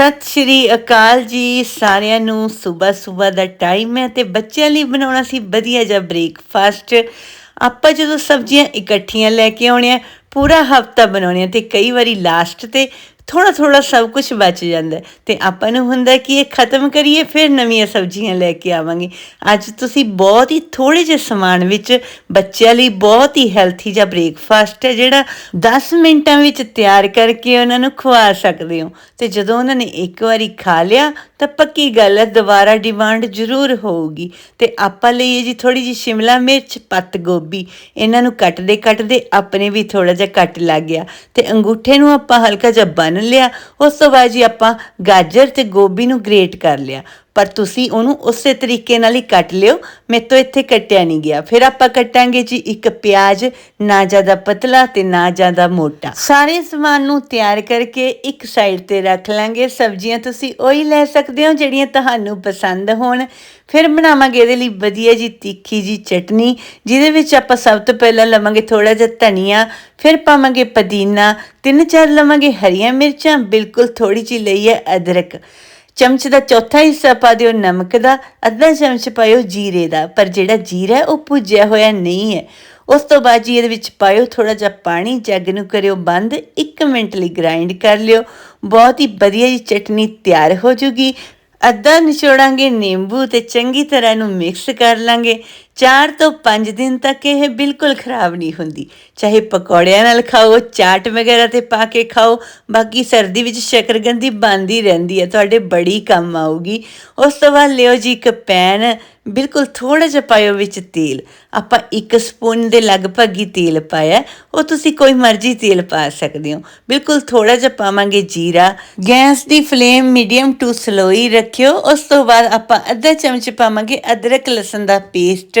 ਸਤਿ ਸ਼੍ਰੀ ਅਕਾਲ ਜੀ। ਸਾਰਿਆਂ ਨੂੰ ਸਵੇਰ ਸਵੇਰ ਦਾ ਟਾਈਮ ਹੈ ਤੇ ਬੱਚਿਆਂ ਲਈ ਬਣਾਉਣਾ ਸੀ ਵਧੀਆ ਜਿਹਾ ਬ੍ਰੇਕਫਾਸਟ ਆਪਾਂ ਜਦੋਂ ਸਬਜ਼ੀਆਂ ਇਕੱਠੀਆਂ ਲੈ ਕੇ ਆਉਣੀਆਂ, ਪੂਰਾ ਹਫਤਾ ਬਣਾਉਣੀਆਂ ਤੇ ਕਈ ਵਾਰੀ ਲਾਸਟ ਤੇ ਥੋੜਾ ਥੋੜਾ ਸਭ ਕੁਝ ਬਚ ਜਾਂਦਾ ਹੈ ਤੇ ਆਪਾਂ ਨੂੰ ਹੁੰਦਾ ਕਿ ਇਹ ਖਤਮ ਕਰੀਏ ਫਿਰ ਨਵੀਆਂ ਸਬਜ਼ੀਆਂ ਲੈ ਕੇ ਆਵਾਂਗੇ ਅੱਜ ਤੁਸੀਂ ਬਹੁਤ ਹੀ ਥੋੜੇ ਜਿਹੇ ਸਮਾਨ ਵਿੱਚ ਬੱਚਿਆਂ ਲਈ ਬਹੁਤ ਹੀ ਹੈਲਥੀ ਜਿਹਾ ਬ੍ਰੇਕਫਾਸਟ ਹੈ ਜਿਹੜਾ 10 ਮਿੰਟਾਂ ਵਿੱਚ ਤਿਆਰ ਕਰਕੇ ਉਹਨਾਂ ਨੂੰ ਖਵਾ ਸਕਦੇ ਹੋ ਤੇ ਜਦੋਂ ਉਹਨਾਂ ਨੇ ਇੱਕ ਵਾਰੀ ਖਾ ਲਿਆ ਤਾਂ ਪੱਕੀ ਗੱਲ ਹੈ ਦੁਬਾਰਾ ਡਿਮਾਂਡ ਜ਼ਰੂਰ ਹੋਊਗੀ ਤੇ ਆਪਾਂ ਲਈ ਇਹ ਜੀ ਥੋੜੀ ਜਿਹੀ ਸ਼ਿਮਲਾ ਮਿਰਚ ਪੱਤ ਗੋਭੀ ਇਹਨਾਂ ਨੂੰ ਕੱਟਦੇ ਕੱਟਦੇ ਆਪਣੇ ਵੀ ਥੋੜਾ ਜਿਹਾ ਕੱਟ ਲੱਗ ਗਿਆ ਤੇ ਅੰਗੂਠੇ ਨੂੰ ਆਪਾਂ ਹਲਕਾ ਜਿਹਾ ਬੰਨ ਲਿਆ। ਉਸ ਤੋਂ ਬਾਅਦ ਜੀ ਆਪਾਂ ਗਾਜਰ ਤੇ ਗੋਭੀ ਨੂੰ ਗ੍ਰੇਟ ਕਰ ਲਿਆ। ਪਰ ਤੁਸੀਂ ਉਹਨੂੰ ਉਸੇ ਤਰੀਕੇ ਨਾਲ ਹੀ ਕੱਟ ਲਿਓ। ਮੇਰੇ ਤੋਂ ਇੱਥੇ ਕੱਟਿਆ ਨਹੀਂ ਗਿਆ। ਫਿਰ ਆਪਾਂ ਕੱਟਾਂਗੇ ਜੀ ਇੱਕ ਪਿਆਜ਼, ਨਾ ਜ਼ਿਆਦਾ ਪਤਲਾ ਤੇ ਨਾ ਜ਼ਿਆਦਾ ਮੋਟਾ। ਸਾਰੇ ਸਮਾਨ ਨੂੰ ਤਿਆਰ ਕਰਕੇ ਇੱਕ ਸਾਈਡ ਤੇ ਰੱਖ ਲਾਂਗੇ। ਸਬਜ਼ੀਆਂ ਤੁਸੀਂ ਉਹੀ ਲੈ ਸਕਦੇ ਹੋ ਜਿਹੜੀਆਂ ਤੁਹਾਨੂੰ ਪਸੰਦ ਹੋਣ। ਫਿਰ ਬਣਾਵਾਂਗੇ ਇਹਦੇ ਲਈ ਵਧੀਆ ਜੀ ਤਿੱਖੀ ਜੀ ਚਟਨੀ, ਜਿਹਦੇ ਵਿੱਚ ਆਪਾਂ ਸਭ ਤੋਂ ਪਹਿਲਾਂ ਲਵਾਂਗੇ ਥੋੜਾ ਜਿਹਾ ਧਨੀਆ, ਫਿਰ ਪਾਵਾਂਗੇ ਪੁਦੀਨਾ, ਤਿੰਨ ਚਾਰ ਲਵਾਂਗੇ ਹਰੀਆਂ ਮਿਰਚਾਂ, ਬਿਲਕੁਲ ਥੋੜੀ ਜਿਹੀ ਲਈ ਹੈ ਅਦਰਕ। ਚਮਚ ਦਾ ਚੌਥਾ ਹਿੱਸਾ ਪਾ ਦਿਓ ਨਮਕ ਦਾ, ਅੱਧਾ ਚਮਚ ਪਾਇਓ ਜੀਰੇ ਦਾ, ਪਰ ਜਿਹੜਾ ਜੀਰਾ ਉਹ ਭੁੱਜਿਆ ਹੋਇਆ ਨਹੀਂ ਹੈ। ਉਸ ਤੋਂ ਬਾਅਦ ਜੀ ਇਹਦੇ ਵਿੱਚ ਪਾਇਓ ਥੋੜਾ ਜਿਹਾ ਪਾਣੀ, ਜੱਗ ਨੂੰ ਕਰਿਓ ਬੰਦ 1 ਮਿੰਟ ਲਈ ਗ੍ਰਾਈਂਡ ਕਰ ਲਿਓ। ਬਹੁਤ ਹੀ ਵਧੀਆ ਜੀ ਚਟਨੀ ਤਿਆਰ ਹੋ ਜੂਗੀ। ਅੱਧਾ ਨਿਚੋੜਾਂਗੇ ਨਿੰਬੂ ਤੇ ਚੰਗੀ ਤਰ੍ਹਾਂ ਨੂੰ ਮਿਕਸ ਕਰ ਲਾਂਗੇ। 4 ਤੋਂ 5 ਦਿਨ ਤੱਕ ਇਹ ਬਿਲਕੁਲ ਖਰਾਬ ਨਹੀਂ ਹੁੰਦੀ। ਚਾਹੇ ਪਕੌੜਿਆਂ ਨਾਲ ਖਾਓ, ਚਾਟ ਵਗੈਰਾ ਤੇ ਪਾ ਕੇ ਖਾਓ, ਬਾਕੀ ਸਰਦੀ ਵਿੱਚ ਸ਼ਕਰਗੰਦੀ ਬੰਦੀ ਰਹਿੰਦੀ ਹੈ, ਤੁਹਾਡੇ ਬੜੀ ਕੰਮ ਆਊਗੀ। ਉਸ ਤੋਂ ਬਾਅਦ ਲਿਓ ਜੀ ਇੱਕ ਪੈਨ, ਬਿਲਕੁਲ ਥੋੜਾ ਜਿਹਾ ਪਾਇਓ ਵਿੱਚ ਤੇਲ। ਆਪਾਂ ਇੱਕ ਸਪੂਨ ਦੇ ਲਗਭਗ ਹੀ ਤੇਲ ਪਾਇਆ ਉਹ ਤੁਸੀਂ ਕੋਈ ਮਰਜ਼ੀ ਤੇਲ ਪਾ ਸਕਦੇ ਹੋ। ਬਿਲਕੁਲ ਥੋੜਾ ਜਿਹਾ ਪਾਵਾਂਗੇ ਜੀਰਾ। ਗੈਸ ਦੀ ਫਲੇਮ ਮੀਡੀਅਮ ਟੂ ਸਲੋਈ ਰੱਖਿਓ। ਉਸ ਤੋਂ ਬਾਅਦ ਆਪਾਂ ਅੱਧਾ ਚਮਚ ਪਾਵਾਂਗੇ ਅਦਰਕ ਲਸਣ ਦਾ ਪੇਸਟ।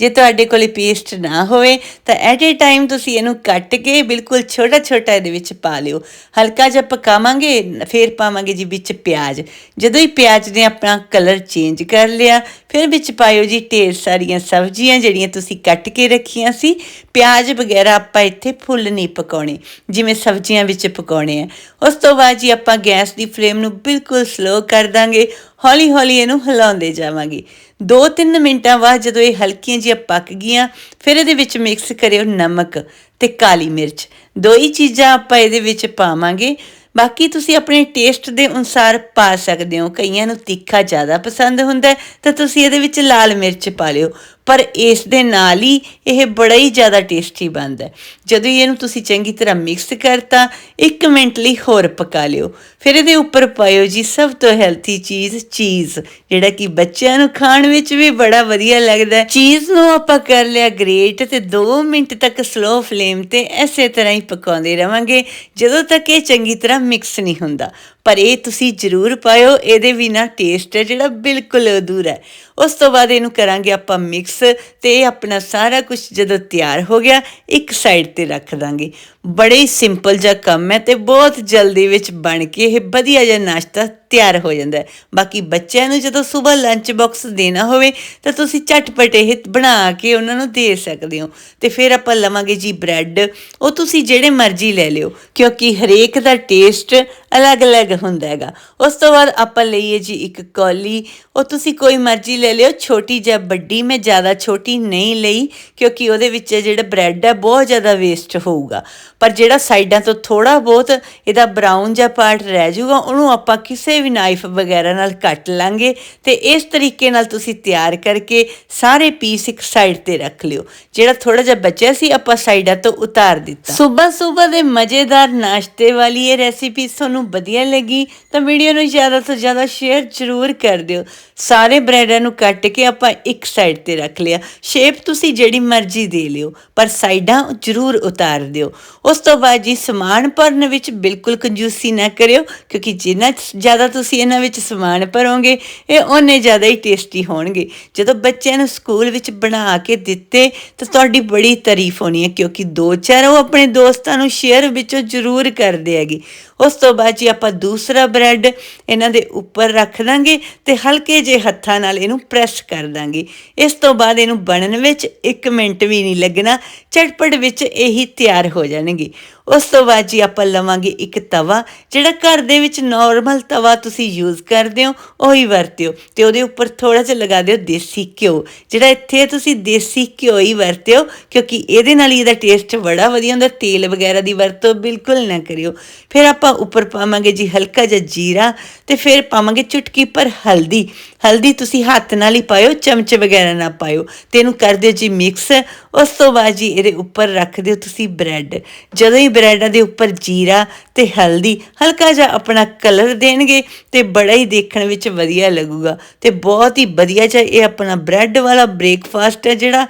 ਜੇ ਤੁਹਾਡੇ ਕੋਲੇ ਪੇਸਟ ਨਾ ਹੋਵੇ, ਤਾਂ ਐਟ ਏ ਟਾਈਮ ਤੁਸੀਂ ਇਹਨੂੰ ਕੱਟ ਕੇ ਬਿਲਕੁਲ ਛੋਟਾ ਛੋਟਾ ਇਹਦੇ ਵਿੱਚ ਪਾ ਲਿਓ। ਹਲਕਾ ਜਿਹਾ ਪਕਾਵਾਂਗੇ, ਫਿਰ ਪਾਵਾਂਗੇ ਜੀ ਵਿੱਚ ਪਿਆਜ਼। ਜਦੋਂ ਹੀ ਪਿਆਜ਼ ਨੇ ਆਪਣਾ ਕਲਰ ਚੇਂਜ ਕਰ ਲਿਆ, ਫਿਰ ਵਿੱਚ ਪਾਇਓ ਜੀ ਢੇਰ ਸਾਰੀਆਂ ਸਬਜ਼ੀਆਂ ਜਿਹੜੀਆਂ ਤੁਸੀਂ ਕੱਟ ਕੇ ਰੱਖੀਆਂ ਸੀ। ਪਿਆਜ਼ ਵਗੈਰਾ ਆਪਾਂ ਇੱਥੇ ਫੁੱਲ ਨਹੀਂ ਪਕਾਉਣੇ, ਜਿਵੇਂ ਸਬਜ਼ੀਆਂ ਵਿੱਚ ਪਕਾਉਣੇ ਆ। ਉਸ ਤੋਂ ਬਾਅਦ ਜੀ ਆਪਾਂ ਗੈਸ ਦੀ ਫਲੇਮ ਨੂੰ ਬਿਲਕੁਲ ਸਲੋ ਕਰ ਦਾਂਗੇ। ਹੌਲੀ ਹੌਲੀ ਇਹਨੂੰ ਹਿਲਾਉਂਦੇ ਜਾਵਾਂਗੇ। 2-3 ਮਿੰਟਾਂ ਬਾਅਦ ਜਦੋਂ ਇਹ ਹਲਕੀਆਂ ਜਿਹੀਆਂ ਪੱਕ ਗਈਆਂ, ਫਿਰ ਇਹਦੇ ਵਿੱਚ ਮਿਕਸ ਕਰਿਓ ਨਮਕ ਤੇ ਕਾਲੀ ਮਿਰਚ। ਦੋ ਹੀ ਚੀਜ਼ਾਂ ਆਪਾਂ ਇਹਦੇ ਵਿੱਚ ਪਾਵਾਂਗੇ। ਬਾਕੀ ਤੁਸੀਂ ਆਪਣੇ ਟੇਸਟ ਦੇ ਅਨੁਸਾਰ ਪਾ ਸਕਦੇ ਹੋ। ਕਈਆਂ ਨੂੰ ਤਿੱਖਾ ਜ਼ਿਆਦਾ ਪਸੰਦ ਹੁੰਦਾ ਤਾਂ ਤੁਸੀਂ ਇਹਦੇ ਵਿੱਚ ਲਾਲ ਮਿਰਚ ਪਾ ਲਿਓ। ਪਰ ਇਸ ਦੇ ਨਾਲ ਹੀ ਇਹ ਬੜਾ ਹੀ ਜ਼ਿਆਦਾ ਟੇਸਟੀ ਬਣਦਾ ਹੈ। ਜਦੋਂ ਇਹਨੂੰ ਤੁਸੀਂ ਚੰਗੀ ਤਰ੍ਹਾਂ ਮਿਕਸ ਕਰਤਾ 1 ਮਿੰਟ ਲਈ ਹੋਰ ਪਕਾ ਲਿਓ। ਫਿਰ ਇਹਦੇ ਉੱਪਰ ਪਾਇਓ ਜੀ ਸਭ ਤੋਂ ਹੈਲਥੀ ਚੀਜ਼ ਚੀਜ਼ ਜਿਹੜਾ ਕਿ ਬੱਚਿਆਂ ਨੂੰ ਖਾਣ ਵਿੱਚ ਵੀ ਬੜਾ ਵਧੀਆ ਲੱਗਦਾ ਚੀਜ਼ ਨੂੰ ਆਪਾਂ ਕਰ ਲਿਆ ਗ੍ਰੇਟ ਤੇ 2 ਮਿੰਟ ਤੱਕ ਸਲੋ ਫਲੇਮ ਤੇ ਐਸੇ ਤਰ੍ਹਾਂ ਹੀ ਪਕਾਉਂਦੇ ਰਵਾਂਗੇ, ਜਦੋਂ ਤੱਕ ਇਹ ਚੰਗੀ ਤਰ੍ਹਾਂ ਮਿਕਸ ਨਹੀਂ ਹੁੰਦਾ। ਪਰ ਇਹ ਤੁਸੀਂ ਜ਼ਰੂਰ ਪਾਇਓ, ਇਹਦੇ ਬਿਨਾ ਟੇਸਟ ਹੈ ਜਿਹੜਾ ਬਿਲਕੁਲ ਅਧੂਰਾ ਹੈ। ਉਸ ਤੋਂ ਬਾਅਦ ਇਹਨੂੰ ਕਰਾਂਗੇ ਆਪਾਂ ਮਿਕਸ ਤੇ ਇਹ ਆਪਣਾ ਸਾਰਾ ਕੁਝ ਜਦੋਂ ਤਿਆਰ ਹੋ ਗਿਆ ਇੱਕ ਸਾਈਡ ਤੇ ਰੱਖ ਦਾਂਗੇ। ਬੜੇ ਹੀ ਸਿੰਪਲ ਜਿਹਾ ਕੰਮ ਹੈ ਤੇ ਬਹੁਤ ਜਲਦੀ ਵਿੱਚ ਬਣ ਕੇ ਇਹ ਵਧੀਆ ਜਿਹਾ ਨਾਸ਼ਤਾ ਤਿਆਰ ਹੋ ਜਾਂਦਾ ਹੈ। ਬਾਕੀ ਬੱਚਿਆਂ ਨੂੰ ਜਦੋਂ ਸਵੇਰ ਲੰਚ ਬਾਕਸ ਦੇਣਾ ਹੋਵੇ ਤਾਂ ਤੁਸੀਂ ਝਟਪਟ ਇਹ ਬਣਾ ਕੇ ਉਹਨਾਂ ਨੂੰ ਦੇ ਸਕਦੇ ਹੋ। ਤੇ ਫਿਰ ਆਪਾਂ ਲਵਾਂਗੇ ਜੀ ਬ੍ਰੈਡ, ਉਹ ਤੁਸੀਂ ਜਿਹੜੇ ਮਰਜ਼ੀ ਲੈ ਲਿਓ, ਕਿਉਂਕਿ ਹਰੇਕ ਦਾ ਟੇਸਟ ਅਲੱਗ-ਅਲੱਗ ਹੁੰਦਾ ਹੈਗਾ। ਉਸ ਤੋਂ ਬਾਅਦ ਆਪਾਂ ਲਈਏ ਜੀ ਇੱਕ ਕੌਲੀ, ਉਹ ਤੁਸੀਂ ਕੋਈ ਮਰਜ਼ੀ ਲੈ ਲਿਓ, ਛੋਟੀ ਜਾਂ ਵੱਡੀ, ਮੈਂ ਜ਼ਿਆਦਾ ਛੋਟੀ ਨਹੀਂ ਲਈ, ਕਿਉਂਕਿ ਉਹਦੇ ਵਿੱਚ ਜਿਹੜਾ ਬ੍ਰੈਡ ਹੈ ਬਹੁਤ ਜ਼ਿਆਦਾ ਵੇਸਟ ਹੋਊਗਾ। ਪਰ ਜਿਹੜਾ ਸਾਈਡਾਂ ਤੋਂ ਥੋੜਾ ਬਹੁਤ ਇਹਦਾ ਬਰਾਊਨ ਜਿਹਾ ਪਾਰਟ ਰਹਿ ਜਾਊਗਾ, ਉਹਨੂੰ ਆਪਾਂ ਕਿਸੇ ਵੀ ਨਾਈਫ ਵਗੈਰਾ ਨਾਲ ਕੱਟ ਲਾਂਗੇ ਤੇ ਇਸ ਤਰੀਕੇ ਨਾਲ ਤੁਸੀਂ ਤਿਆਰ ਕਰਕੇ ਸਾਰੇ ਪੀਸ ਇੱਕ ਸਾਈਡ ਤੇ ਰੱਖ ਲਿਓ। ਜਿਹੜਾ ਥੋੜਾ ਜਿਹਾ ਬਚਿਆ ਸੀ, ਆਪਾਂ ਸਾਈਡਾਂ ਤੋਂ ਉਤਾਰ ਦਿੱਤਾ। ਸਵੇਰ ਸਵੇਰ ਦੇ ਮਜ਼ੇਦਾਰ ਨਾਸ਼ਤੇ ਵਾਲੀ ਇਹ ਰੈਸਿਪੀ ਤੁਹਾਨੂੰ ਵਧੀਆ ਲੱਗੀ ਤਾਂ ਵੀਡੀਓ ਨੂੰ ਜ਼ਿਆਦਾ ਤੋਂ ਜ਼ਿਆਦਾ ਸ਼ੇਅਰ ਜ਼ਰੂਰ ਕਰ ਦਿਓ। ਸਾਰੇ ਬ੍ਰੈਡਾਂ ਨੂੰ ਕੱਟ ਕੇ ਆਪਾਂ ਇੱਕ ਸਾਈਡ ਤੇ ਰੱਖ ਲਿਆ। ਸ਼ੇਪ ਤੁਸੀਂ ਜਿਹੜੀ ਮਰਜ਼ੀ ਦੇ ਲਿਓ, ਪਰ ਸਾਈਡਾਂ ਜ਼ਰੂਰ ਉਤਾਰ ਦਿਓ। ਉਸ ਤੋਂ ਬਾਅਦ ਜੀ ਸਮਾਨ ਭਰਨ ਵਿੱਚ ਬਿਲਕੁਲ ਕੰਜੂਸੀ ਨਾ ਕਰਿਓ, ਕਿਉਂਕਿ ਜਿੰਨਾ ਜ਼ਿਆਦਾ ਤੁਸੀਂ ਇਹਨਾਂ ਵਿੱਚ ਸਮਾਨ ਭਰੋਗੇ, ਇਹ ਉਹਨੇ ਜ਼ਿਆਦਾ ਹੀ ਟੇਸਟੀ ਹੋਣਗੇ। ਜਦੋਂ ਬੱਚਿਆਂ ਨੂੰ ਸਕੂਲ ਵਿੱਚ ਬਣਾ ਕੇ ਦਿੱਤੇ, ਤਾਂ ਤੁਹਾਡੀ ਬੜੀ ਤਾਰੀਫ ਹੋਣੀ ਹੈ, ਕਿਉਂਕਿ ਦੋ ਚਾਰ ਉਹ ਆਪਣੇ ਦੋਸਤਾਂ ਨੂੰ ਸ਼ੇਅਰ ਵਿੱਚੋਂ ਜ਼ਰੂਰ ਕਰਦੇ ਹੈਗੇ। ਉਸ ਤੋਂ ਬਾਅਦ ਜੀ ਆਪਾਂ ਦੂਸਰਾ ਬ੍ਰੈਡ ਇਹਨਾਂ ਦੇ ਉੱਪਰ ਰੱਖ ਦਾਂਗੇ ਤੇ ਹਲਕੇ ਜੇ ਹੱਥਾਂ ਨਾਲ ਇਹਨੂੰ ਪ੍ਰੈਸ ਕਰ ਦਾਂਗੇ। ਇਸ ਤੋਂ ਬਾਅਦ ਇਹਨੂੰ ਬਣਨ ਵਿੱਚ 1 ਮਿੰਟ ਵੀ ਨਹੀਂ ਲੱਗਣਾ, ਝਟਪਟ ਵਿੱਚ ਇਹੀ ਤਿਆਰ ਹੋ ਜਾਣਗੇ। ਉਸ ਤੋਂ ਬਾਅਦ ਜੀ ਆਪਾਂ ਲਵਾਂਗੇ ਇੱਕ ਤਵਾ, ਜਿਹੜਾ ਘਰ ਦੇ ਵਿੱਚ ਨਾਰਮਲ ਤਵਾ ਤੁਸੀਂ ਯੂਜ਼ ਕਰਦੇ ਹੋ, ਉਹੀ ਵਰਤਿਓ। ਤੇ ਉਹਦੇ ਉੱਪਰ ਥੋੜਾ ਜਿਹਾ ਲਗਾ ਦਿਓ ਦੇਸੀ ਘਿਓ, ਜਿਹੜਾ ਇੱਥੇ ਤੁਸੀਂ ਦੇਸੀ ਘਿਓ ਹੀ ਵਰਤਿਓ, ਕਿਉਂਕਿ ਇਹਦੇ ਨਾਲ ਹੀ ਇਹਦਾ ਟੇਸਟ ਬੜਾ ਵਧੀਆ ਹੁੰਦਾ, ਤੇਲ ਵਗੈਰਾ ਦੀ ਵਰਤੋਂ ਬਿਲਕੁਲ ਨਾ ਕਰਿਓ। ਫਿਰ ਆਪਾਂ ਉੱਪਰ ਪਾਵਾਂਗੇ ਜੀ ਹਲਕਾ ਜਿਹਾ ਜੀਰਾ ਤੇ ਫਿਰ ਪਾਵਾਂਗੇ ਚੁਟਕੀ ਪਰ ਹਲਦੀ। ਹਲਦੀ ਤੁਸੀਂ ਹੱਥ ਨਾਲ ਹੀ ਪਾਇਓ, ਚਮਚ ਵਗੈਰਾ ਨਾ ਪਾਇਓ ਤੇ ਇਹਨੂੰ ਕਰ ਦਿਓ ਜੀ ਮਿਕਸ। ਉਸ ਤੋਂ ਬਾਅਦ ਜੀ ਇਹਦੇ ਉੱਪਰ ਰੱਖ ਦਿਓ ਤੁਸੀਂ ਬ੍ਰੈਡ। ਜਦੋਂ ਹੀ ਬ੍ਰੈਡਾਂ ਦੇ ਉੱਪਰ ਜੀਰਾ ਤੇ ਹਲਦੀ ਹਲਕਾ ਜਿਹਾ ਆਪਣਾ ਕਲਰ ਦੇਣਗੇ ਤੇ ਬੜਾ ਹੀ ਦੇਖਣ ਵਿੱਚ ਵਧੀਆ ਲੱਗੂਗਾ ਤੇ ਬਹੁਤ ਹੀ ਵਧੀਆ ਜਿਹਾ ਇਹ ਆਪਣਾ ਬ੍ਰੈਡ ਵਾਲਾ ਬ੍ਰੇਕਫਾਸਟ ਹੈ ਜਿਹੜਾ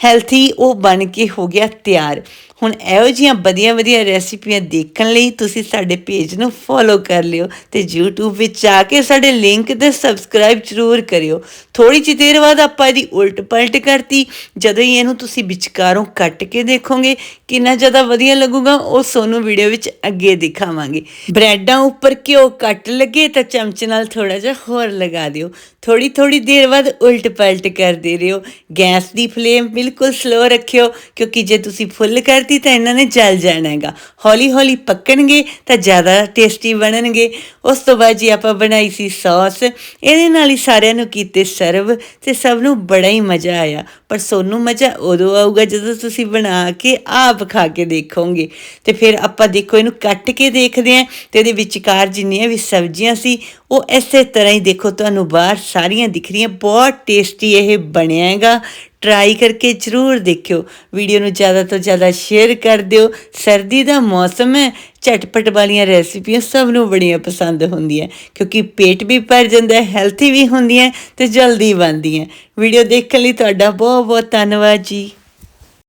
ਹੈਲਥੀ ਉਹ ਬਣ ਕੇ ਹੋ ਗਿਆ ਤਿਆਰ। ਹੁਣ ਇਹੋ ਜਿਹੀਆਂ ਵਧੀਆ ਵਧੀਆ ਰੈਸਿਪੀਆਂ ਦੇਖਣ ਲਈ ਤੁਸੀਂ ਸਾਡੇ ਪੇਜ ਨੂੰ ਫੋਲੋ ਕਰ ਲਿਓ ਤੇ YouTube ਵਿੱਚ ਆ ਕੇ ਸਾਡੇ ਲਿੰਕ ਤੇ ਸਬਸਕ੍ਰਾਈਬ ਜ਼ਰੂਰ ਕਰਿਓ। ਥੋੜੀ ਜਿਹੀ ਦੇਰ ਬਾਅਦ ਆਪਾਂ ਇਹਦੀ ਉਲਟ ਪਲਟ ਕਰਤੀ। ਜਦੋਂ ਹੀ ਇਹਨੂੰ ਤੁਸੀਂ ਵਿਚਕਾਰੋਂ ਕੱਟ ਕੇ ਦੇਖੋਗੇ, ਕਿੰਨਾ ਜ਼ਿਆਦਾ ਵਧੀਆ ਲੱਗੂਗਾ, ਉਹ ਸੋਨੂੰ ਵੀਡੀਓ ਵਿੱਚ ਅੱਗੇ ਦਿਖਾਵਾਂਗੇ। ਬ੍ਰੈਡਾਂ ਉੱਪਰ ਘਿਓ ਕੱਟ ਲੱਗੇ ਤਾਂ ਚਮਚ ਨਾਲ ਥੋੜਾ ਜਿਹਾ ਹੋਰ ਲਗਾ ਦਿਓ। ਥੋੜੀ ਥੋੜੀ ਦੇਰ ਬਾਅਦ ਉਲਟ ਪਲਟ ਕਰਦੇ ਰਹੋ। ਗੈਸ ਦੀ ਫਲੇਮ ਬਿਲਕੁਲ ਸਲੋ ਰੱਖਿਓ, ਕਿਉਂਕਿ ਜੇ ਤੁਸੀਂ ਫੁੱਲ ਕਰਤੀ ਤਾਂ ਇਹਨਾਂ ਨੇ ਜਲ ਜਾਣਾ ਹੈਗਾ। ਹੌਲੀ ਹੌਲੀ ਪੱਕਣਗੇ ਤਾਂ ਜ਼ਿਆਦਾ ਟੇਸਟੀ ਬਣਨਗੇ। ਉਸ ਤੋਂ ਬਾਅਦ ਜੀ ਆਪਾਂ ਬਣਾਈ ਸੀ ਸੌਸ ਇਹਦੇ ਨਾਲ ਹੀ ਸਾਰਿਆਂ ਨੂੰ ਕੀਤੇ ਸਰਵ ਤੇ ਸਭ ਨੂੰ ਬੜਾ ਹੀ ਮਜ਼ਾ ਆਇਆ। ਪਰ ਸੋਨੂੰ ਮਜ਼ਾ ਉਦੋਂ ਆਊਗਾ ਜਦੋਂ ਤੁਸੀਂ ਬਣਾ ਕੇ ਆਪ ਖਾ ਕੇ ਦੇਖੋਗੇ। ਤੇ ਫਿਰ ਆਪਾਂ ਦੇਖੋ ਇਹਨੂੰ ਕੱਟ ਕੇ ਦੇਖਦੇ ਆਂ ਤੇ ਇਹਦੇ ਵਿਚਕਾਰ ਜਿੰਨੀਆਂ ਵੀ ਸਬਜ਼ੀਆਂ ਸੀ, ਉਹ ਇਸੇ ਤਰ੍ਹਾਂ ਹੀ ਦੇਖੋ ਤੁਹਾਨੂੰ ਬਾਹਰ ਸਾਰੀਆਂ ਦਿਖ ਰਹੀਆਂ। ਬਹੁਤ ਟੇਸਟੀ ਇਹ ਬਣਿਆ ਹੈਗਾ। ਟਰਾਈ ਕਰਕੇ ਜ਼ਰੂਰ ਦੇਖਿਓ। ਵੀਡੀਓ ਨੂੰ ਜ਼ਿਆਦਾ ਤੋਂ ਜ਼ਿਆਦਾ ਸ਼ੇਅਰ ਕਰ ਦਿਓ। ਸਰਦੀ ਦਾ ਮੌਸਮ ਹੈ, ਝਟਪਟ ਵਾਲੀਆਂ ਰੈਸਿਪੀਆਂ ਸਭ ਨੂੰ ਬੜੀਆਂ ਪਸੰਦ ਹੁੰਦੀਆਂ। ਕਿਉਂਕਿ ਪੇਟ ਵੀ ਭਰ ਜਾਂਦਾ ਹੈ ਹੈਲਥੀ ਵੀ ਹੁੰਦੀਆਂ ਤੇ ਜਲਦੀ ਬਣਦੀਆਂ। ਵੀਡੀਓ ਦੇਖਣ ਲਈ ਤੁਹਾਡਾ ਬਹੁਤ ਬਹੁਤ ਧੰਨਵਾਦ ਜੀ।